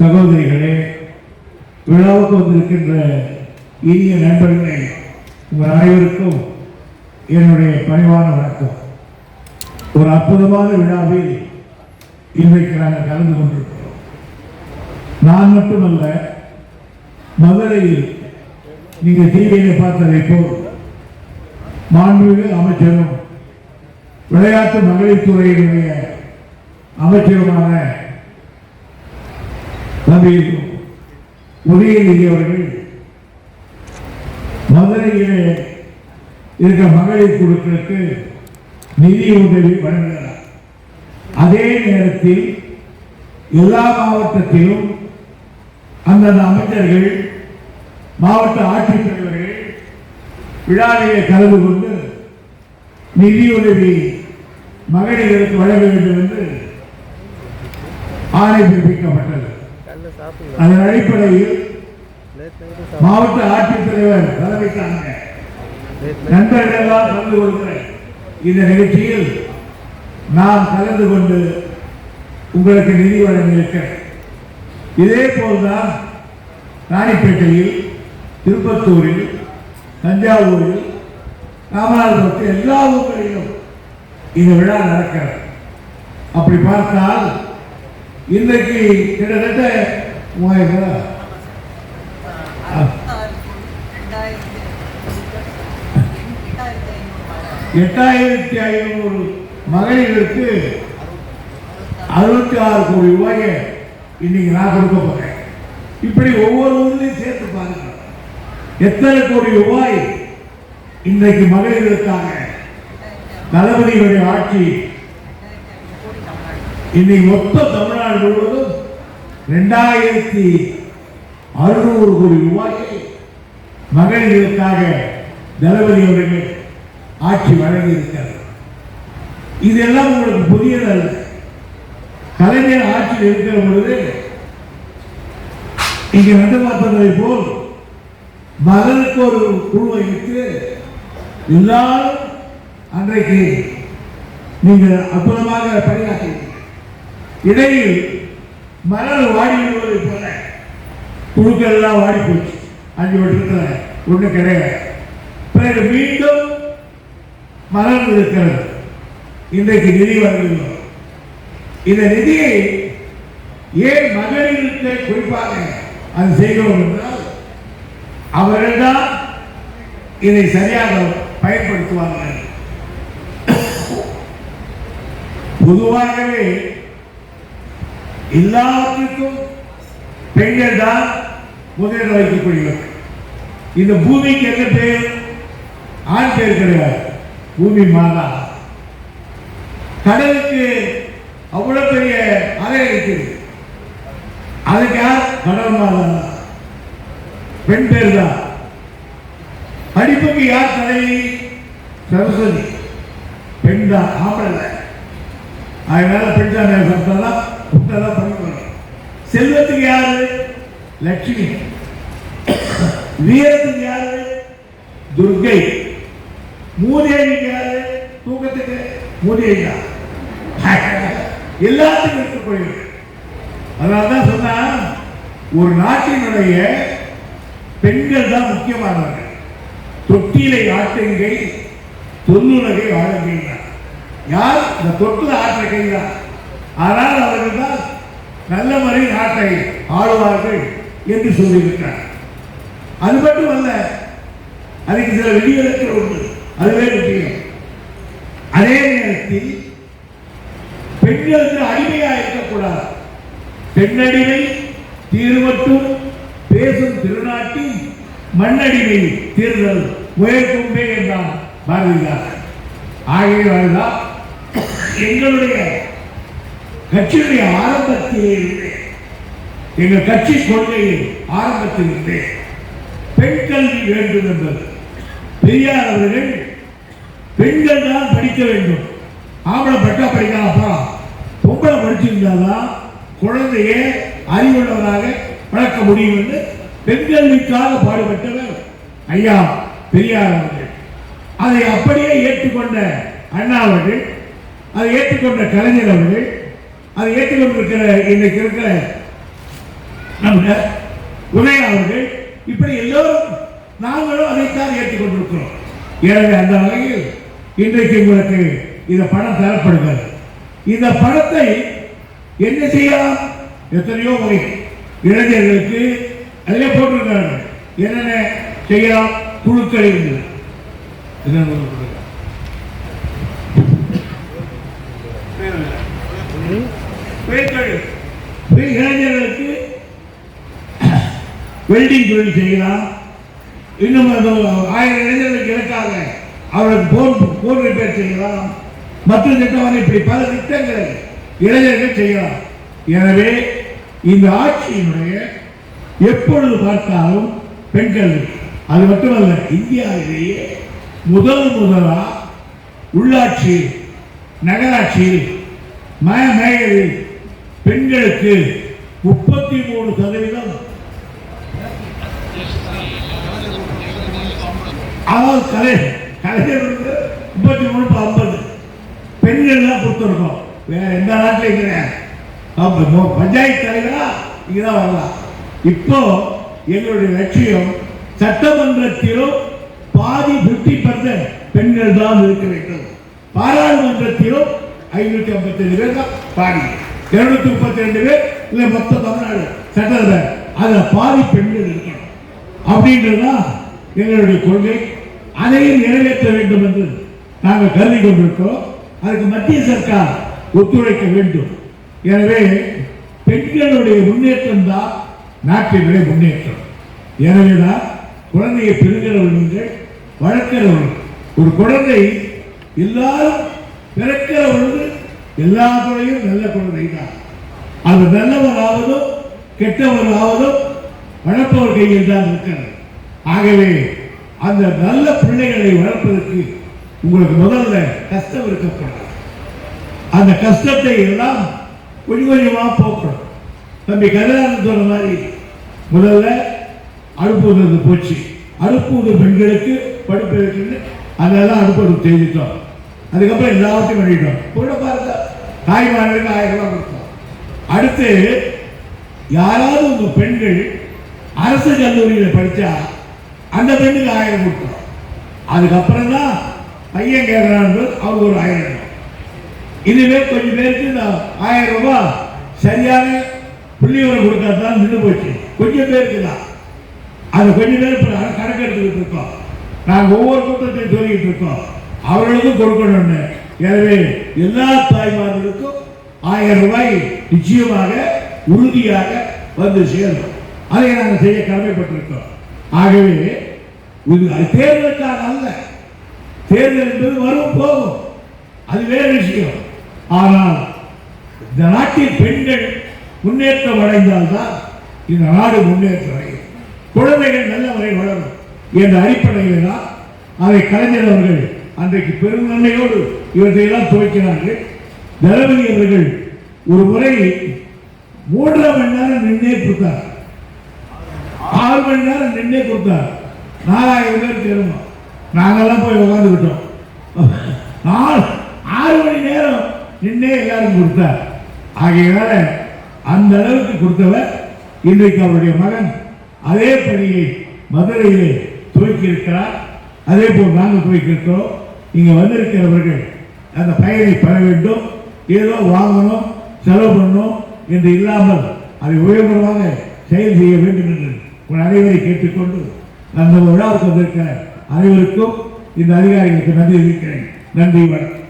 சகோதரிகளே விழாவுக்கு வந்திருக்கின்ற இனிய நண்பர்களே உங்கள் அனைவருக்கும் என்னுடைய பணிவான வணக்கம். ஒரு அற்புதமான விழாவில் இன்றைக்கு நாங்கள் கலந்து கொண்டிருக்கிறோம். நான் மட்டுமல்ல மதுரையில் நீங்கள் டிவியில் பார்த்ததை போல் மாண்புமிகு அமைச்சரும் விளையாட்டு மகளிர் துறையினுடைய அமைச்சருமான தம்பி உதயநிதி அவர்கள் மதுரையிலே இருக்கிற மகளிர் குழுக்களுக்கு நிதி உதவி வழங்குகிறார். அதே நேரத்தில் எல்லா மாவட்டத்திலும் அந்தந்த அமைச்சர்கள் மாவட்ட ஆட்சித்தலைவர்கள் விழாவிலே கலந்து கொண்டு நிதியுதவி மகளிருக்கு வழங்க வேண்டும் என்று ஆணை பிறப்பிக்கப்பட்டது அதன் அடிப்படையில் மாவட்ட ஆட்சித்தலைவர் தலைமைக்கான நண்பர்கள் எல்லாம் கலந்து கொள்கிற இந்த நிகழ்ச்சியில் நான் கலந்து கொண்டு உங்களுக்கு நிதி வழங்கியிருக்கிறேன் இதே போல்தான் ராணிப்பேட்டையில் திருப்பத்தூரில் தஞ்சாவூரில் ராமநாதபுரத்தில் எல்லா ஊர்களிலும் இந்த விழா நடக்கிறது. அப்படி பார்த்தால் இன்றைக்கு கிட்டத்தட்ட மூவாயிரம் எட்டாயிரத்தி ஐநூறு மகளிருக்கு அறுபத்தி ஆறு கோடி ரூபாயை இன்னைக்கு நான் கொடுக்க போறேன். இப்படி ஒவ்வொரு ஊர்லையும் சேர்த்து பாருங்க எத்தனை கோடி ரூபாய் இன்றைக்கு மகளிருக்காக தளபதிகளுடைய ஆட்சி. இன்னைக்கு மொத்த தமிழ்நாடு முழுவதும் ரெண்டாயிரத்தி அறுநூறு கோடி ரூபாயை மகளிருக்காக தளபதி அவர்கள் ஆட்சி வழங்கி இருக்கிறது இதெல்லாம் உங்களுக்கு புதியதல்ல. கலைஞர் ஆட்சியில் இருக்கிற பொழுது இங்க வந்து பார்த்ததை போல் மகனுக்கு ஒரு குழுவை வைத்து எல்லாரும் அன்றைக்கு நீங்கள் அற்புதமாக பணியாற்றி இடையில் மலர் வாடி விடுவதை போல புழுக்கள் எல்லாம் வாடி போச்சு அஞ்சு வருஷத்துல ஒன்றும் கிடையாது. பிறகு மீண்டும் மலர்ந்து இருக்கிறது. இன்றைக்கு நிதி வருகிறோம் இந்த நிதியை ஏன் மகளிருக்கு குறிப்பாக அது செய்கிறோம் என்றால் அவர்கள் தான் இதை சரியாக பயன்படுத்துவார்கள். பொதுவாகவே எல்லாத்துக்கும் பெண்கள் தான் முதலில் வைக்கப்படுகிறார் இந்த பூமிக்கு என்ன பேர் ஆண் பேர் கிடையாது. பூமி மாதா. கடலுக்கு அவ்வளவு பெரிய அலை இருக்குது. அதுக்கு யார்? கடல் மாதா. தான். பெண் பேர் தான் படிப்புக்கு யார் தலை சரஸ்வதி. பெண் தான் ஆம்பளை அதனால பெண் தான் புத்தெல்லாம் படிக்கணும் செல்வத்துக்கு யாரு? லட்சுமி. வீரத்துக்கு யாரு? துர்கை. மூதேவிக்கு யாரு? தூக்கத்துக்கு மூதேவியா. எல்லாத்துக்கும் இருக்கக்கூடியது போயிடும் அதனால்தான் சொன்னா ஒரு நாட்டினுடைய பெண்கள் தான் முக்கியமானவர்கள். தொட்டிலை ஆட்டுங்கை தொன்னுலகை ஆளுங்கை. யார்? இந்த தொட்டில் ஆற்ற கைதான் ஆனால் அவர்கள் தான் நல்ல முறை நாட்டை ஆளுவார்கள் என்று சொல்லியிருக்கிறார் அது மட்டும் அல்ல அதுக்கு சில விதிவிலக்கு உண்டு. அதுவே முக்கியம் அதே நேரத்தில் பெண்களுக்கு அடிமையாக இருக்கக்கூடாது. பெண்ணடிமை தீர்வட்டும் பேசும் திருநாட்டி மண்ணடிமை தீர்தல் உயர்த்தும்பே என்றான் பாரதிதாசன். ஆகியவர்கள்தான் எங்களுடைய கட்சியுடைய ஆரம்பத்திலே எங்கள் கட்சி கொள்கையில் ஆரம்பத்தில் இருந்தேன் பெண் கல்வி வேண்டும் என்பது. பெரியார் அவர்கள் பெண்கள் தான் படிக்க வேண்டும். ஆம்பளை பட்டா படிக்கலாம்ப்பா பொம்பளை படிச்சிருந்தாதான் குழந்தைய அறிவுள்ளவராக வளர்க்க முடியும் என்று பெண்கல்விக்காக பாடுபட்டவர் ஐயா பெரியார் அவர்கள். அதை அப்படியே ஏற்றுக்கொண்ட அண்ணா அவர்கள் அதை ஏற்றுக்கொண்ட கலைஞர் அவர்கள் அதை ஏற்றுக்கொண்டிருக்கிற இன்னைக்கு இருக்கிற நம்ம உதய அவர்கள் இப்படி எல்லோரும் நாங்களும் அதைத்தான் ஏற்றுக்கொண்டிருக்கிறோம். எனவே அந்த வகையில் இன்றைக்கு உங்களுக்கு இந்த பணம் தரப்படுகிறது. இந்த பணத்தை என்ன செய்யலாம்? எத்தனையோ வகை இளைஞர்களுக்கு அதிலே போட்டிருக்கிறார்கள். என்னென்ன செய்யலாம்? குழுக்கள் இருந்தது என்னென்ன குழுக்கள்? பெண்கள் பெண் இளைஞர்களுக்கு வெல்டிங் தொழில் செய்யலாம் இன்னும் ஆயிரம் இளைஞர்களுக்கு இலக்காக அவர்களுக்கு போன் போன் ரிப்பேர் செய்யலாம் மற்ற திட்டம் இப்படி பல திட்டங்களை இளைஞர்கள் செய்யலாம் எனவே இந்த ஆட்சியினுடைய எப்பொழுது பார்த்தாலும் பெண்கள் அது மட்டுமல்ல இந்தியாவிலேயே முதல் முதலாக உள்ளாட்சி நகராட்சியில் மய பெண்களுக்கு முப்பத்தி மூணு சதவீதம். அதாவது கலை கலைஞர் முப்பத்தி மூணு ஐம்பது. பெண்கள் தான் கொடுத்துருக்கோம் வேற எந்த நாட்டில் இருக்கிறேன் பஞ்சாயத்து தலைவரா? இங்கதான் வரலாம். இப்போ எங்களுடைய லட்சியம் சட்டமன்றத்திலும் பாதி 50% பெண்கள் தான் இருக்க வேண்டும். பாராளுமன்றத்திலும் ஐநூற்றி ஐம்பத்தஞ்சு பேர் தான் பாடி இருநூத்தி முப்பத்தி ரெண்டு பேர் இல்ல மொத்த தமிழ்நாடு சட்டத்தில் அதுல பாதி பெண்கள் இருக்கணும் அப்படின்றதுதான் எங்களுடைய கொள்கை. அதையும் நிறைவேற்ற வேண்டும் என்று நாங்கள் கருதி கொண்டிருக்கிறோம். அதுக்கு மத்திய சர்க்கார் ஒத்துழைக்க வேண்டும். எனவே பெண்களுடைய முன்னேற்றம் தான் நாட்டினுடைய முன்னேற்றம். எனவேதான் குழந்தையை பெறுகிறவர்கள் நீங்கள் வளர்க்கிறவர்கள். ஒரு குழந்தை எல்லாரும் பிறக்கிறவர்கள் எல்லா துறையும் நல்ல குழந்தை தான் அது நல்லவராவதும் கெட்டவராவதும் வளர்ப்பவர் கையில் தான் இருக்கிறது. ஆகவே அந்த நல்ல பிள்ளைகளை வளர்ப்பதற்கு உங்களுக்கு முதல்ல கஷ்டம் இருக்கக்கூடாது. அந்த கஷ்டத்தை எல்லாம் கொஞ்சம் கொஞ்சமாக போக்கணும். தம்பி கதிரானன் சொன்ன மாதிரி முதல்ல அடுப்பு போச்சு. அடுப்பு பெண்களுக்கு படிப்பதற்கு. அதெல்லாம் அடுப்பு செய்துட்டோம் அதுக்கப்புறம் எல்லாத்தையும் பண்ணிட்டோம். கூட பாருங்க. தாய்மார்களுக்கு ஆயிரம் ரூபாய் கொடுத்தோம் அடுத்து யாராவது உங்க பெண்கள் அரசு கல்லூரியில் படித்தா அந்த பெண்ணுக்கு ஆயிரம் கொடுத்தோம் அதுக்கப்புறம் தான் பையன் கேட்கறான்னு அவருக்கு ஒரு ஆயிரம் ரூபாய். இதுவே கொஞ்சம் பேருக்கு இந்த ஆயிரம் ரூபாய் சரியான புள்ளிவரம் கொடுக்காதான் நின்று போச்சு. கொஞ்சம் பேருக்கு தான். அது கொஞ்சம் பேர் இப்ப கணக்கு எடுத்துக்கிட்டு இருக்கோம். நாங்கள் ஒவ்வொரு கூட்டத்தையும் சொல்லிக்கிட்டு இருக்கோம். அவர்களுக்கும் கொடுக்கணும்னு. எனவே எல்லா தாய்மார்களுக்கும் ஆயிரம் ரூபாய் நிச்சயமாக உறுதியாக வந்து சேரும். அதை நாங்கள் செய்ய கடமைப்பட்டிருக்கோம் ஆகவே இது தேர்தலுக்காக அல்ல. தேர்தல் என்பது வரும் போகும். அது வேறு விஷயம். ஆனால் இந்த நாட்டில் பெண்கள் முன்னேற்றம் அடைந்தால்தான் இந்த நாடு முன்னேற்றம் அடையும். குழந்தைகள் நல்ல முறை வளரும் என்ற அடிப்படையில் தான் அதை கலைஞர் அவர்கள் அன்றைக்கு பெரும் நன்மையோடு இவற்றையெல்லாம் துவைக்கிறார்கள். தளபதி அவர்கள் ஒரு முறை மூன்றரை மணி நேரம் நின்றே கொடுத்தார். ஆறு மணி நேரம் நின்றே கொடுத்தார். நாலாயிரம் பேர் தெரியும் நாங்கெல்லாம் போய் உட்காந்துக்கிட்டோம் நாலு ஆறு மணி நேரம் நின்றே எல்லாரும் கொடுத்தார். ஆகையினால அந்த அளவுக்கு கொடுத்தவர் இன்றைக்கு அவருடைய மகன். அதே பணியை மதுரையிலே துவக்கி இருக்கிறார் அதே போல் நாங்கள் துவக்கி இருக்கிறோம் இங்கே வந்திருக்கிறவர்கள் அந்த பயனை பெற வேண்டும். ஏதோ வாங்கணும் செலவு பண்ணணும் என்று இல்லாமல் அதை உயர்வுறமாக செயல் செய்ய வேண்டும் என்று உங்கள் அனைவரை கேட்டுக்கொண்டு அந்த விழாவுக்கு வந்திருக்கிற அனைவருக்கும் இந்த அதிகாரிகளுக்கு நன்றி இருக்கிறேன் நன்றி வணக்கம்.